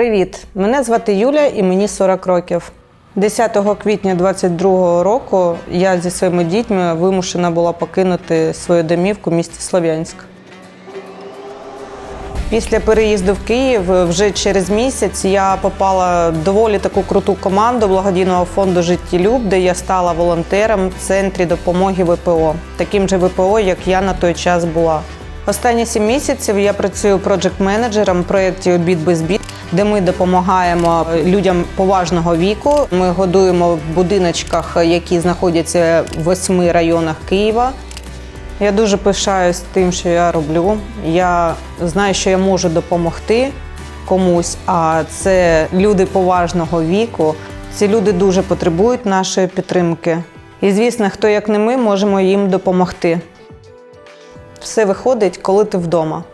Привіт! Мене звати Юля і мені 40 років. 10 квітня 22 року я зі своїми дітьми вимушена була покинути свою домівку в місті Слов'янськ. Після переїзду в Київ вже через місяць я попала в доволі таку круту команду благодійного фонду Життєлюб, де я стала волонтером в центрі допомоги ВПО, таким же ВПО, як я на той час була. Останні сім місяців я працюю проджект-менеджером в проєкті Обід без бід, де ми допомагаємо людям поважного віку. Ми годуємо в будиночках, які знаходяться в восьми районах Києва. Я дуже пишаюсь тим, що я роблю. Я знаю, що я можу допомогти комусь, а це люди поважного віку. Ці люди дуже потребують нашої підтримки. І, звісно, хто як не ми, можемо їм допомогти. Все виходить, коли ти вдома.